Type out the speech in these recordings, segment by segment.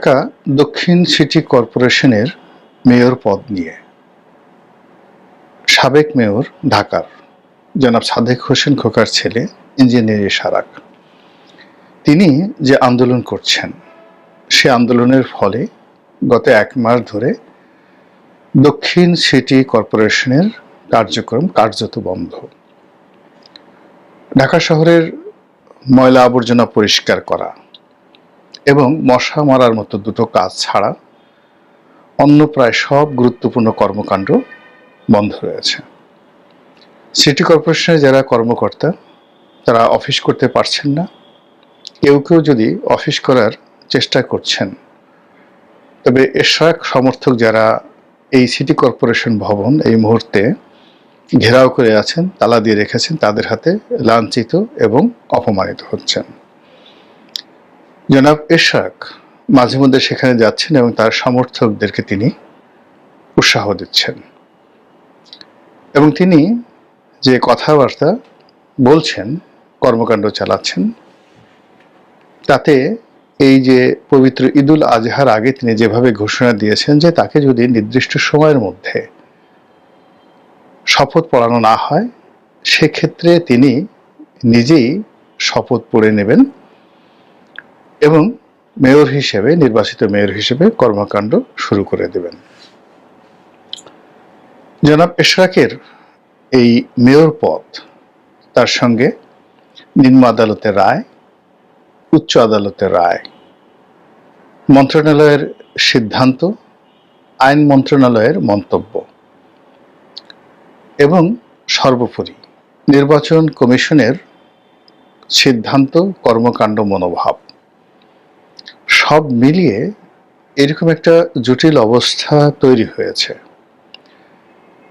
ঢাকা দক্ষিণ সিটি কর্পোরেশনের মেয়র পদ নিয়ে। সাবেক মেয়র ঢাকার। জনাব সাদেক হোসেন খোকার ছেলে, ইঞ্জিনিয়ার সারাক তিনি যে আন্দোলন করছেন, সে আন্দোলনের ফলে গত এক মাস ধরে দক্ষিণ সিটি কর্পোরেশনের কার্যক্রম কার্যত বন্ধ। ঢাকা শহরের ময়লা আবর্জনা পরিষ্কার করা এবং মশা মারার মতো দুটো কাজ ছাড়া অন্য প্রায় সব গুরুত্বপূর্ণ কর্মকাণ্ড বন্ধ রয়েছে। সিটি কর্পোরেশনের যারা কর্মকর্তা, তারা অফিস করতে পারছেন না। কেউ কেউ যদি অফিস করার চেষ্টা করছেন, তবে এর সমর্থক যারা এই সিটি কর্পোরেশন ভবন এই মুহূর্তে ঘেরাও করে আছেন, তালা দিয়ে রেখেছেন, তাদের হাতে লাঞ্ছিত এবং অপমানিত হচ্ছেন। জনাব এশাক মাঝে মধ্যে সেখানে যাচ্ছেন এবং তার সমর্থকদেরকে তিনি উৎসাহ দিচ্ছেন। এবং তিনি যে কথাবার্তা বলছেন, কর্মকাণ্ড চালাচ্ছেন, তাতে এই যে পবিত্র ঈদুল আজহার আগে তিনি যেভাবে ঘোষণা দিয়েছেন যে তাকে যদি নির্দিষ্ট সময়ের মধ্যে শপথ পড়ানো না হয়, সেক্ষেত্রে তিনি নিজেই শপথ পড়ে নেবেন। এবং মেয়র হিসেবে, নির্বাচিত মেয়র হিসেবে কর্মকাণ্ড শুরু করে দেবেন। জনাব এশরাকের এই মেয়র পদ, তার সঙ্গে নিম্ন আদালতের রায়, উচ্চ আদালতের রায়, মন্ত্রণালয়ের সিদ্ধান্ত, আইন মন্ত্রণালয়ের মন্তব্য এবং সর্বোপরি নির্বাচন কমিশনের সিদ্ধান্ত, কর্মকাণ্ড মনোভাব। সব মিলিয়ে এরকম একটা জটিল অবস্থা তৈরি হয়েছে।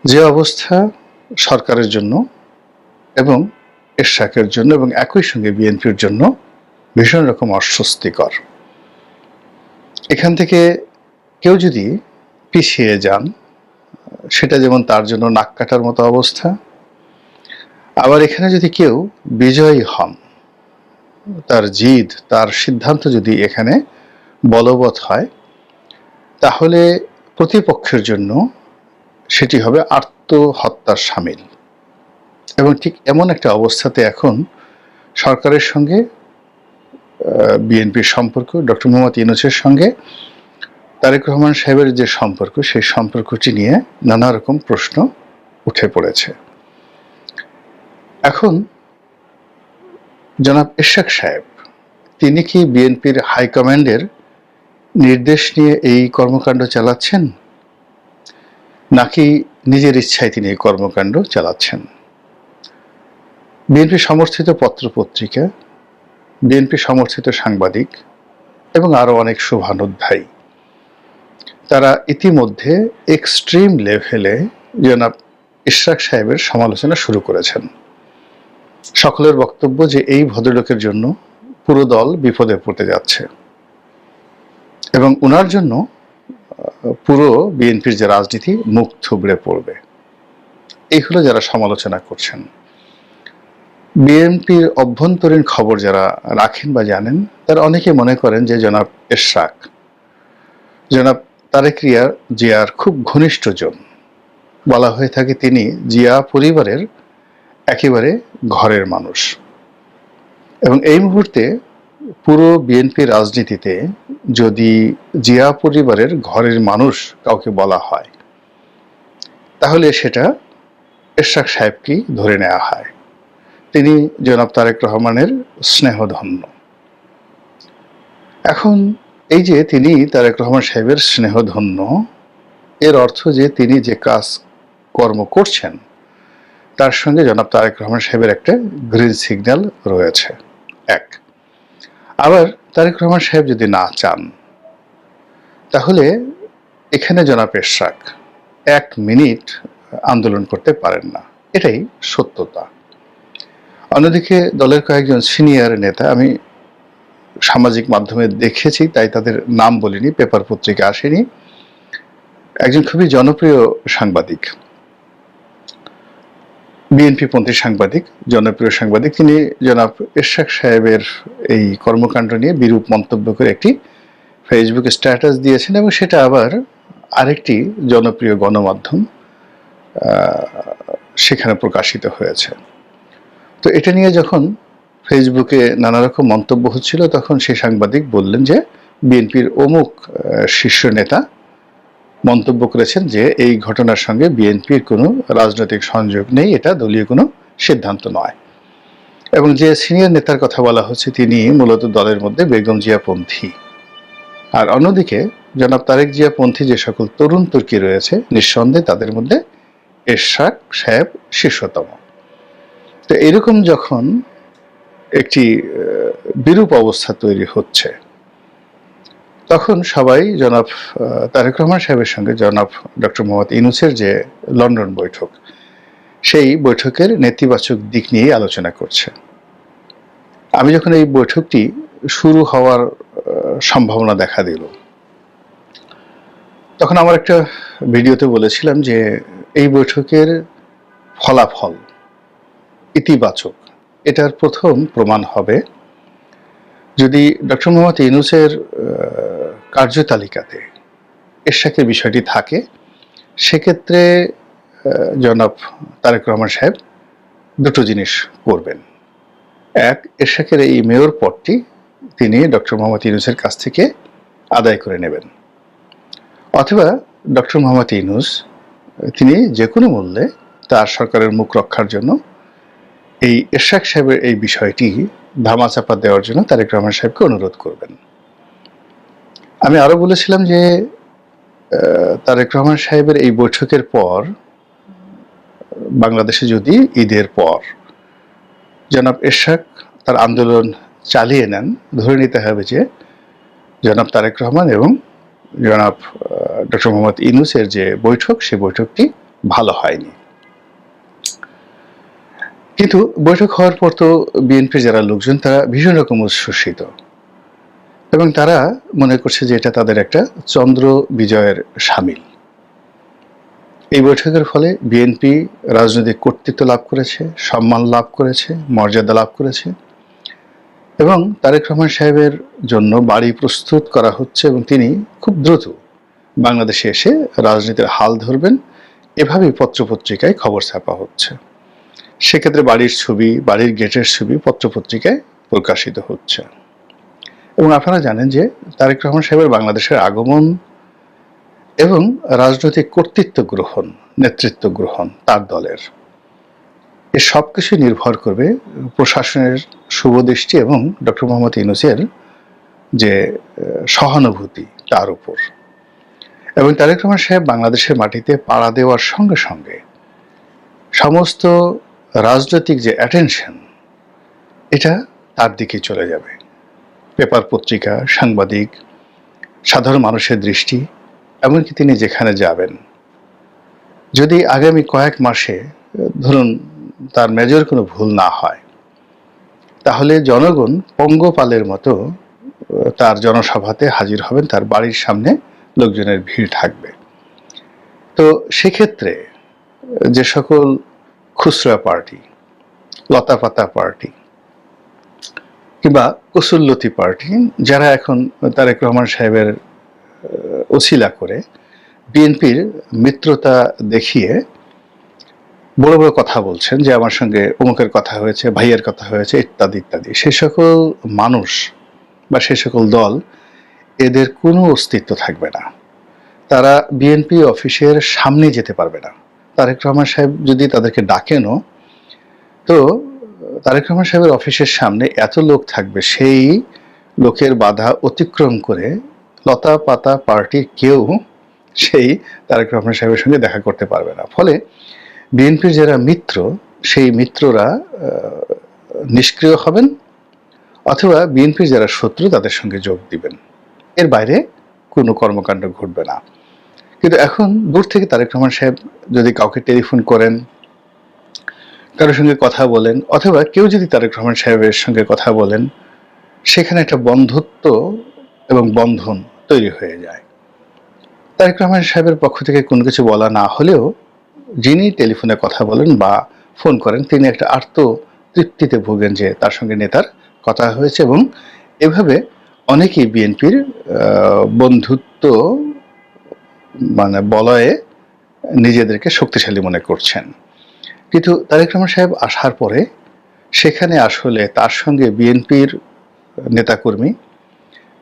যে অবস্থা সরকারের জন্য এবং এরশাকের জন্য এবং একই সঙ্গে বিএনপির জন্য ভীষণ রকম অস্বস্তিকর। এখান থেকে কেউ যদি পিছিয়ে যান, সেটা যেমন তার জন্য নাক কাটার মতো অবস্থা, আবার এখানে যদি কেউ বিজয়ী হন, তার জিদ, তার সিদ্ধান্ত যদি এখানে বলবৎ হয়, তাহলে প্রতিপক্ষের জন্য সেটি হবে আত্মহত্যার সামিল। এবং ঠিক এমন একটা অবস্থাতে এখন সরকারের সঙ্গে বিএনপির সম্পর্ক, ডক্টর মোহাম্মদ ইউনুসের সঙ্গে তারেক রহমান সাহেবের যে সম্পর্ক, সেই সম্পর্কটি নিয়ে নানা রকম প্রশ্ন উঠে পড়েছে। এখন জনাব ইশাক সাহেব, তিনি কি বিএনপির হাইকমান্ডের নির্দেশ নিয়ে এই কর্মকাণ্ড চালাচ্ছেন? নাকি নিজের ইচ্ছায় তিনি এই কর্মকাণ্ড চালাচ্ছেন? বিএনপি সমর্থিত পত্রপত্রিকা, বিএনপি সমর্থিত সাংবাদিক এবং আরও অনেক শুভানুধ্যায়ী। তারা ইতিমধ্যে এক্সট্রিম লেভেলে জনাব ইশরাক সাহেবের সমালোচনা শুরু করেছেন। সকলের বক্তব্য যে এই ভদ্রলোকের জন্য পুরো দল বিপদে পড়তে যাচ্ছে। এবং ওনার জন্য পুরো বিএনপির যে রাজনীতি মুখ থুবড়ে পড়বে। এই হলো যারা সমালোচনা করছেন। বিএনপির অভ্যন্তরীণ খবর যারা রাখেন বা জানেন, তারা অনেকে মনে করেন যে জনাব এরশাক জনাব তারেক রিয়া জিয়ার খুব ঘনিষ্ঠজন বলা হয়ে থাকে তিনি জিয়া পরিবারের একেবারে ঘরের মানুষ। এবং এই মুহূর্তে পুরো বিএনপি রাজনীতিতে যদি জিয়া পরিবারের ঘরের মানুষ কাউকে বলা হয়, তাহলে সেটা এরশাক সাহেবকেই ধরে নেওয়া হয়। তিনি জনাব তারেক রহমানের স্নেহধন্য। এখন এই যে তিনি তারেক রহমান সাহেবের স্নেহধন্য, এর অর্থ যে তিনি যে কাজ কর্ম করছেন, তার সঙ্গে জনাব তারেক রহমান সাহেবের একটা গ্রিন সিগন্যাল রয়েছে। এক আবার তারেক রহমান সাহেব যদি না চান, তাহলে এখানে জনাব এরশাক এক মিনিট আন্দোলন করতে পারেন না। এটাই সত্যতা। অন্যদিকে দলের কয়েকজন সিনিয়র নেতা, আমি সামাজিক মাধ্যমে দেখেছি, তাই তাদের নাম বলিনি, পেপার পত্রিকা আসেনি। একজন খুবই জনপ্রিয় সাংবাদিক বিএনপি পন্থী সাংবাদিক, জনপ্রিয় সাংবাদিক, তিনি জনাব এরশাক সাহেবের এই কর্মকাণ্ড নিয়ে বিরূপ মন্তব্য করে একটি ফেসবুকে স্ট্যাটাস দিয়েছেন এবং সেটা আবার আরেকটি জনপ্রিয় গণমাধ্যম সেখানে প্রকাশিত হয়েছে। তো এটা নিয়ে যখন ফেসবুকে নানা রকম মন্তব্য হচ্ছিল, তখন সেই সাংবাদিক বললেন যে, বিএনপির অমুক শীর্ষ নেতা মন্তব্য করেছেন যে, এই ঘটনার সঙ্গে বিএনপির কোনো রাজনৈতিক সংযোগ নেই, এটা দলীয় কোনো সিদ্ধান্ত নয়। এবং যে সিনিয়র নেতার কথা বলা হচ্ছে, তিনি মূলত দলের মধ্যে বেগম জিয়াপন্থী। আর অন্যদিকে, জনাব তারেক জিয়াপন্থী যে সকল তরুণ তুর্কি রয়েছে, নিঃসন্দেহে তাদের মধ্যে এরশাক সাহেব শীর্ষতম। তো এরকম যখন একটি বিরূপ অবস্থা তৈরি হচ্ছে তখন সবাই জনাব তারেক রহমান সাহেবের সঙ্গে জনাব ডক্টর মোহাম্মদ ইনুসের যে লন্ডন বৈঠক সেই বৈঠকের নেতিবাচক দিক নিয়ে আলোচনা করছে। আমি যখন এই বৈঠকটি শুরু হওয়ার সম্ভাবনা দেখা দিল তখন আমার একটা ভিডিওতে বলেছিলাম যে এই বৈঠকের ফলাফল ইতিবাচক। এটার প্রথম প্রমাণ হবে যদি ডক্টর মোহাম্মদ ইউনুসের আহ, কার্যতালিকাতে। এরশাকের বিষয়টি থাকে। সেক্ষেত্রে জনাব তারেক রহমান সাহেব দুটো জিনিস করবেন। এক এরশাকের এই মেয়র পদটি তিনি ডক্টর মোহাম্মদ ইউনুসের কাছ থেকে আদায় করে নেবেন। অথবা ডক্টর মোহাম্মদ ইউনুস, তিনি যে কোনো মূল্যে তার সরকারের মুখ রক্ষার জন্য এই এরশাক সাহেবের এই বিষয়টি ধামাচাপা দেওয়ার জন্য তারেক রহমান সাহেবকে অনুরোধ করবেন। আমি আরও বলেছিলাম যে তারেক রহমান সাহেবের এই বৈঠকের পর, বাংলাদেশে যদি ঈদের পর জনাব এরশাক তার আন্দোলন চালিয়ে নেন, ধরে নিতে হবে যে, জনাব তারেক রহমান এবং জনাব ডক্টর মোহাম্মদ ইনুসের যে বৈঠক সেই বৈঠকটি ভালো হয়নি। কিন্তু বৈঠক হওয়ার পর তো বিএনপির যারা লোকজন, তারা ভীষণ রকম উচ্ছ্বসিত। এবং তারা মনে করছে যে এটা তাদের একটা চন্দ্র বিজয়ের সামিল। এই বৈঠকের ফলে বিএনপি রাজনৈতিক কর্তৃত্ব লাভ করেছে, সম্মান লাভ করেছে, মর্যাদা লাভ করেছে এবং তারেক রহমান সাহেবের জন্য বাড়ি প্রস্তুত করা হচ্ছে এবং তিনি খুব দ্রুত বাংলাদেশে এসে রাজনীতির হাল ধরবেন। এভাবেই পত্রপত্রিকায় খবর ছাপা হচ্ছে। সেক্ষেত্রে বাড়ির ছবি, বাড়ির গেটের ছবি পত্রপত্রিকায় প্রকাশিত হচ্ছে। এবং আপনারা জানেন যে তারেক রহমান সাহেবের বাংলাদেশের আগমন এবং রাজনৈতিক কর্তৃত্ব গ্রহণ, নেতৃত্ব গ্রহণ তার দলের। এ সব কিছু নির্ভর করবে প্রশাসনের শুভদৃষ্টি এবং ডক্টর মোহাম্মদ ইউনুসের যে সহানুভূতি তার উপর। এবং তারেক রহমান সাহেব বাংলাদেশের মাটিতে পাড়া দেওয়ার সঙ্গে সঙ্গে সমস্ত রাজনৈতিক যে অ্যাটেনশন এটা তার দিকে চলে যাবে। পেপার পত্রিকা, সাংবাদিক, সাধারণ মানুষের দৃষ্টি, এমনকি তিনি যেখানে যাবেন। যদি আগামী কয়েক মাসে, ধরুন, তার মেজর কোনো ভুল না হয়, তাহলে জনগণ পঙ্গপালের মতো, তার জনসভাতে হাজির হবেন, তার বাড়ির সামনে লোকজনের ভিড় থাকবে। তো সেক্ষেত্রে, যে সকল খুচরা পার্টি, লতাপাতা পার্টি কিংবা কসুল্লতি পার্টি, যারা এখন তারেক রহমান সাহেবের ওসিলা করে, বিএনপির মিত্রতা দেখিয়ে বড় বড় কথা বলছেন যে আমার সঙ্গে অমুকের কথা হয়েছে, ভাইয়ের কথা হয়েছে, ইত্যাদি ইত্যাদি। সে সকল মানুষ বা সে সকল দল এদের কোনো অস্তিত্ব থাকবে না। তারা বিএনপি অফিসের সামনে যেতে পারবে না। তারেক রহমান সাহেব যদি তাদেরকে ডাকেনও, তো তারেক রহমান সাহেবের অফিসের সামনে এত লোক থাকবে, সেই লোকের বাধা অতিক্রম করে লতা পাতা পার্টির কেউ সেই তারেক রহমান সাহেবের সঙ্গে দেখা করতে পারবে না। ফলে বিএনপির যারা মিত্র, সেই মিত্ররা নিষ্ক্রিয় হবেন অথবা বিএনপির যারা শত্রু তাদের সঙ্গে যোগ দিবেন। এর বাইরে কোনো কর্মকাণ্ড ঘটবে না। কিন্তু এখন দূর থেকে তারেক রহমান সাহেব যদি কাউকে টেলিফোন করেন কারোর সঙ্গে কথা বলেন, অথবা কেউ যদি তারেক রহমান সাহেবের সঙ্গে কথা বলেন, সেখানে একটা বন্ধুত্ব এবং বন্ধন তৈরি হয়ে যায়। তারেক রহমান সাহেবের পক্ষ থেকে কোনো কিছু বলা না হলেও যিনি টেলিফোনে কথা বলেন বা ফোন করেন, তিনি একটা আর্ত তৃপ্তিতে ভোগেন যে তার সঙ্গে নেতার কথা হয়েছে এবং এভাবে অনেকেই বিএনপির বন্ধুত্ব মানে বলয়ে নিজেদেরকে শক্তিশালী মনে করছেন। কিন্তু তারেক রহমান সাহেব আসার পরে সেখানে আসলে তার সঙ্গে বিএনপির নেতাকর্মী,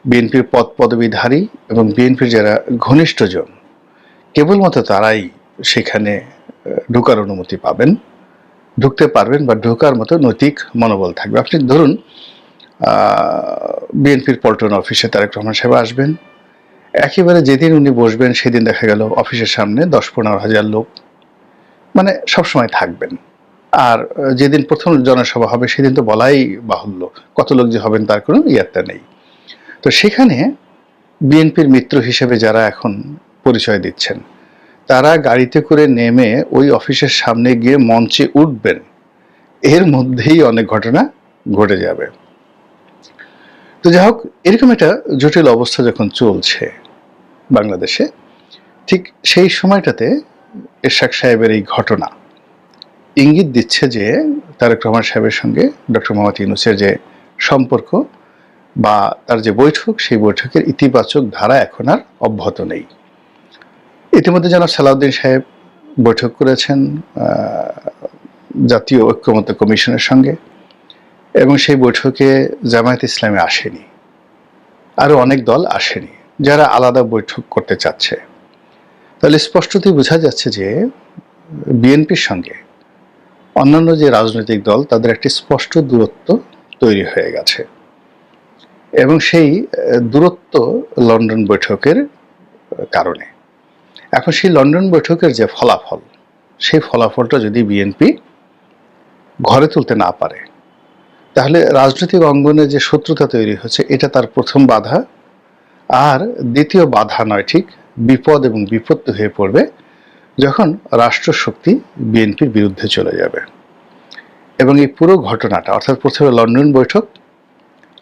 বিএনপির পদ পদবীধারী এবং বিএনপির যারা ঘনিষ্ঠজন, কেবলমাত্র তারাই সেখানে ঢোকার অনুমতি পাবেন। ঢুকতে পারবেন বা ঢোকার মতো নৈতিক মনোবল থাকবে। আপনি ধরুন বিএনপির পল্টন অফিসে তারেক রহমান সাহেব আসবেন। একেবারে যেদিন উনি বসবেন, সেদিন দেখা গেল অফিসের সামনে দশ পনেরো হাজার লোক। মানে সবসময় থাকবেন। আর যেদিন প্রথম জনসভা হবে সেদিন তো বলাই বাহুল্য। কত লোক যে হবেন তার কোনো ইয়াত্তা নেই। তো সেখানে বিএনপির মিত্র হিসেবে যারা এখন পরিচয় দিচ্ছেন, তারা গাড়িতে করে নেমে ওই অফিসের সামনে গিয়ে মঞ্চে উঠবেন। এর মধ্যেই অনেক ঘটনা ঘটে যাবে। তো যাই হোক, এরকম একটা জটিল অবস্থা যখন চলছে বাংলাদেশে, ঠিক সেই সময়টাতে এরশাক সাহেবের এই ঘটনা। ইঙ্গিত দিচ্ছে যে তারেক রহমান সাহেবের সঙ্গে ডক্টর মোহাম্মদ ইউনুসের যে সম্পর্ক বা তার যে বৈঠক, সেই বৈঠকের ইতিবাচক ধারা এখন আর অব্যাহত নেই। ইতিমধ্যে জনাব সালাউদ্দিন সাহেব বৈঠক করেছেন জাতীয় ঐক্যমত্য কমিশনের সঙ্গে এবং সেই বৈঠকে জামায়াত ইসলামে আসেনি। আরও অনেক দল আসেনি যারা আলাদা বৈঠক করতে চাচ্ছে। তাহলে স্পষ্টতই বোঝা যাচ্ছে যে বিএনপির সঙ্গে অন্যান্য যে রাজনৈতিক দল, তাদের একটি স্পষ্ট দূরত্ব তৈরি হয়ে গেছে। এবং সেই দূরত্ব লন্ডন বৈঠকের কারণে। এখন সেই লন্ডন বৈঠকের যে ফলাফল, সেই ফলাফলটা যদি বিএনপি ঘরে তুলতে না পারে, তাহলে রাজনৈতিক অঙ্গনে যে শত্রুতা তৈরি হচ্ছে, এটা তার প্রথম বাধা। আর দ্বিতীয় বাধা নয়, ঠিক? বিপদ এবং বিপত্তি হয়ে পড়বে যখন রাষ্ট্রশক্তি বিএনপির বিরুদ্ধে চলে যাবে। এবং এই পুরো ঘটনাটা, অর্থাৎ প্রথমে লন্ডন বৈঠক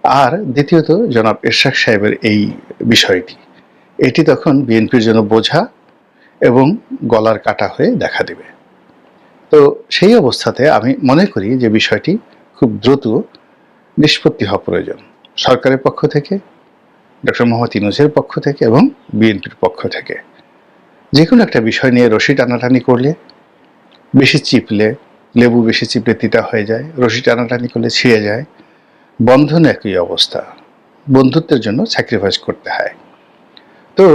আর দ্বিতীয়ত জনাব এরশাক সাহেবের এই বিষয়টি, এটি তখন বিএনপির জন্য বোঝা এবং গলার কাটা হয়ে দেখা দেবে। তো সেই অবস্থাতে আমি মনে করি যে বিষয়টি খুব দ্রুত নিষ্পত্তি হওয়া প্রয়োজন সরকারের পক্ষ থেকে ডক্টর মোহাম্মদ ইনুজের পক্ষ থেকে এবং বিএনপির পক্ষ থেকে। যে কোনো একটা বিষয় নিয়ে রশি টানাটানি করলে বেশি চিপলে, লেবু বেশি চিপলে তিতা হয়ে যায়, রশি টানাটানি করলে ছিঁড়ে যায়, বন্ধন একই অবস্থা, বন্ধুত্বের জন্য স্যাক্রিফাইস করতে হয়। তো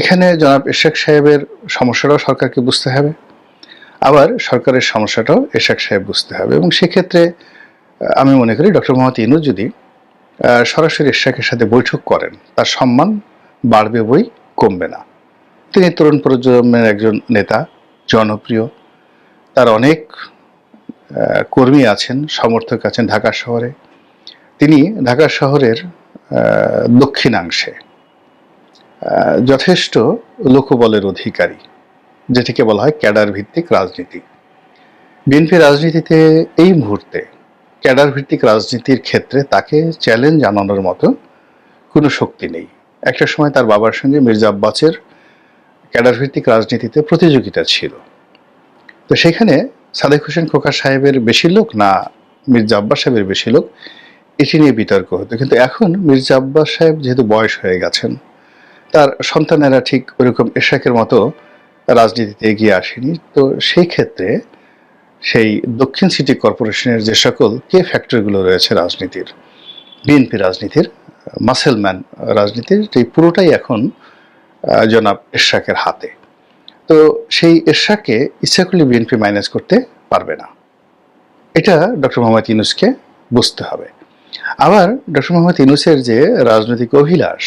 এখানে জনাব এরশাক সাহেবের সমস্যাটাও সরকারকে বুঝতে হবে, আবার সরকারের সমস্যাটাও এরশাক সাহেব বুঝতে হবে এবং সেক্ষেত্রে আমি মনে করি ডক্টর মোহাম্মদ ইনুজ যদি সরাসরি এরশাকের সাথে বৈঠক করেন। তার সম্মান বাড়বে বই কমবে না। তিনি তরুণ প্রজন্মের একজন নেতা, জনপ্রিয়। তার অনেক কর্মী আছেন, সমর্থক আছেন ঢাকা শহরে। তিনি ঢাকা শহরের দক্ষিণাংশে যথেষ্ট লোকবলের অধিকারী, যেটিকে বলা হয় ক্যাডার ভিত্তিক রাজনীতি। বিএনপি রাজনীতিতে এই মুহূর্তে ক্যাডার ভিত্তিক রাজনীতির ক্ষেত্রে তাকে চ্যালেঞ্জ জানানোর মতো কোনো শক্তি নেই। একটা সময় তার বাবার সঙ্গে মির্জা আব্বাসের ক্যাডার ভিত্তিক রাজনীতিতে প্রতিযোগিতা ছিল। তো সেখানে সাদেক হোসেন খোকা সাহেবের বেশি লোক না মির্জা আব্বাস সাহেবের বেশি লোক এটি নিয়ে বিতর্ক হতো। কিন্তু এখন মির্জা আব্বাস সাহেব যেহেতু বয়স হয়ে গেছেন, তার সন্তানেরা ঠিক ওরকম এশাকের মতো রাজনীতিতে এগিয়ে আসেনি। তো সেই ক্ষেত্রে সেই দক্ষিণ সিটি কর্পোরেশনের যে সকল কে ফ্যাক্টরগুলো রয়েছে রাজনীতির, বিএনপি রাজনীতির মাসেলম্যান রাজনীতির এই পুরোটাই এখন জনাব এরশাকের হাতে। তো সেই এরশাকে ইচ্ছা করলে বিএনপি মাইনাস করতে পারবে না। এটা ডক্টর মোহাম্মদ ইউনুসকে বুঝতে হবে। আবার ডক্টর মোহাম্মদ ইউনুসের যে রাজনৈতিক অভিলাষ,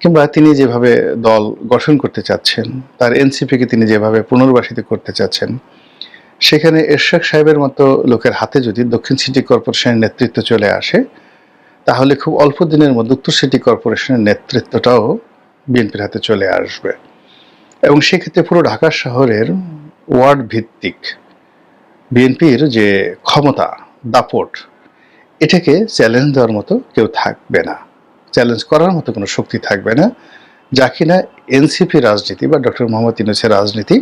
কিংবা তিনি যেভাবে দল গঠন করতে চাচ্ছেন, তার এনসিপিকে তিনি যেভাবে পুনর্বাসিত করতে চাচ্ছেন সেখানে এরশাক সাহেবের মতো লোকের হাতে যদি দক্ষিণ সিটি কর্পোরেশনের নেতৃত্ব চলে আসে, তাহলে খুব অল্প দিনের মধ্যে উত্তর সিটি কর্পোরেশনের নেতৃত্বটাও বিএনপির হাতে চলে আসবে। এবং সেক্ষেত্রে পুরো ঢাকা শহরের ওয়ার্ড ভিত্তিক বিএনপির যে ক্ষমতা, দাপট, এটাকে চ্যালেঞ্জ দেওয়ার মতো কেউ থাকবে না। চ্যালেঞ্জ করার মতো কোনো শক্তি থাকবে না। যা কিনা এনসিপি রাজনীতি বা ডক্টর মোহাম্মদ ইউনুসের রাজনীতি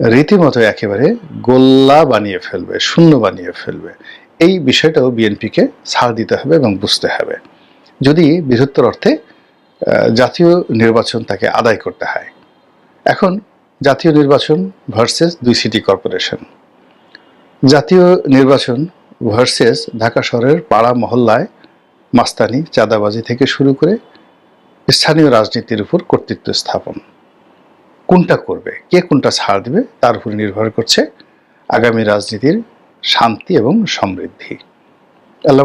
রীতিমতো একেবারে গোল্লা বানিয়ে ফেলবে, শূন্য বানিয়ে ফেলবে। এই বিষয়টাও বিএনপিকে ছাড় দিতে হবে এবং বুঝতে হবে। যদি বৃহত্তর অর্থে জাতীয় নির্বাচন তাকে আদায় করতে হয়। এখন জাতীয় নির্বাচন ভার্সেস দুই সিটি কর্পোরেশন। জাতীয় নির্বাচন ভার্সেস ঢাকা শহরের পাড়া মহল্লায় মাস্তানি চাঁদাবাজি থেকে শুরু করে স্থানীয় রাজনীতির উপর কর্তৃত্ব স্থাপন। কোনটা করবে, কে কোনটা ছাড় দেবে, তার উপর নির্ভর করছে আগামী রাজনীতির শান্তি এবং সমৃদ্ধি। আল্লাহ